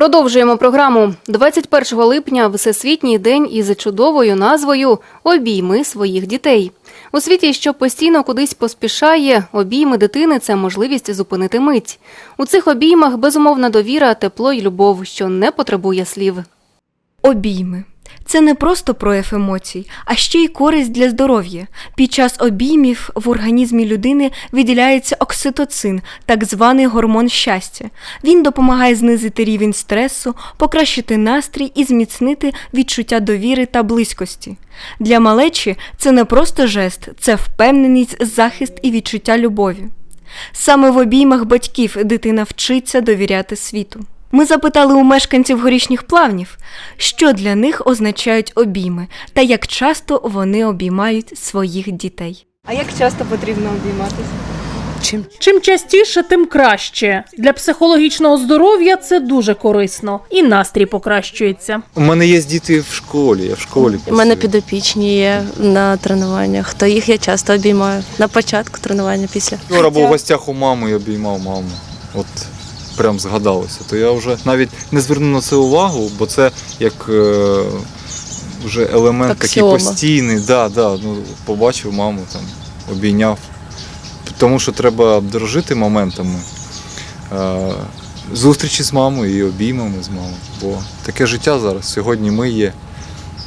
Продовжуємо програму 21 липня. Всесвітній день із чудовою назвою Обійми своїх дітей. У світі, що постійно кудись поспішає, обійми дитини це можливість зупинити мить. У цих обіймах безумовна довіра, тепло й любов, що не потребує слів. Обійми. Це не просто прояв емоцій, а ще й користь для здоров'я. Під час обіймів в організмі людини виділяється окситоцин, так званий гормон щастя. Він допомагає знизити рівень стресу, покращити настрій і зміцнити відчуття довіри та близькості. Для малечі це не просто жест, це впевненість, захист і відчуття любові. Саме в обіймах батьків дитина вчиться довіряти світу. Ми запитали у мешканців горішніх плавнів, що для них означають обійми та як часто вони обіймають своїх дітей. А як часто потрібно обійматися? Чим Чим частіше, тим краще. Для психологічного здоров'я це дуже корисно, і настрій покращується. У мене є діти в школі, я в школі у мене підопічні є на тренуваннях, то їх я часто обіймаю на початку тренування після. Вчора був в гостях у мами і обіймав маму. От прям згадалося. То я вже навіть не звернув на це увагу, бо це як е, вже елемент Аксіома. такий постійний. Да, да, ну, побачив маму, там, обійняв. Тому що треба дорожити моментами е, зустрічі з мамою і обіймами з мамою. Бо таке життя зараз. Сьогодні ми є,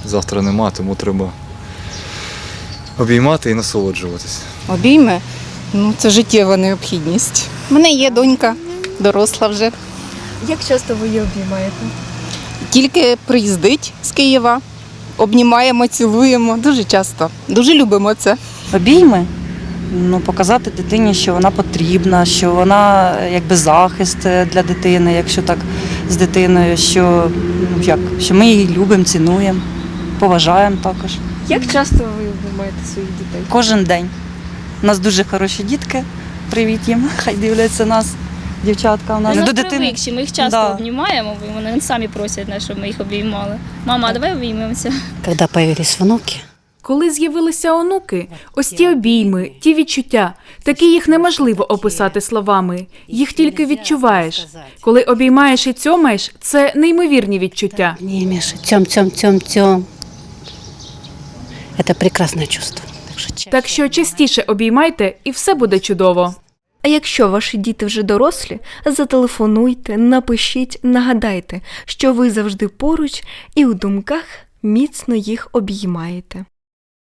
завтра нема, тому треба обіймати і насолоджуватися. Обійми ну, це життєва необхідність. У мене є донька, доросла вже. Як часто ви її обіймаєте? Тільки приїздить з Києва, обнімаємо, цілуємо дуже часто. Дуже любимо це. обійми. Ну, показати дитині, що вона потрібна, що вона якби захист е, для дитини, якщо так з дитиною, що, ну, як, що ми її любимо, цінуємо, поважаємо також. Як часто ви обіймаєте своїх дітей? Кожен день. У нас дуже хороші дітки. Привіт їм, хай дивляться нас, дівчатка у нас. Вони До дитини. привикші, ми їх часто Да. обнімаємо, бо вони самі просять, нас, щоб ми їх обіймали. Мама, а давай обіймемося. Когда появились внуки, Коли з'явилися онуки, ось ті обійми, ті відчуття, такі їх неможливо описати словами. Їх тільки відчуваєш. Коли обіймаєш і цьомаєш, це неймовірні відчуття. обнимешь, тем, тем, тем, тем. Это прекрасное чувство. Так Так що частіше обіймайте, і все буде чудово. А якщо ваші діти вже дорослі, зателефонуйте, напишіть, нагадайте, що ви завжди поруч і у думках міцно їх обіймаєте.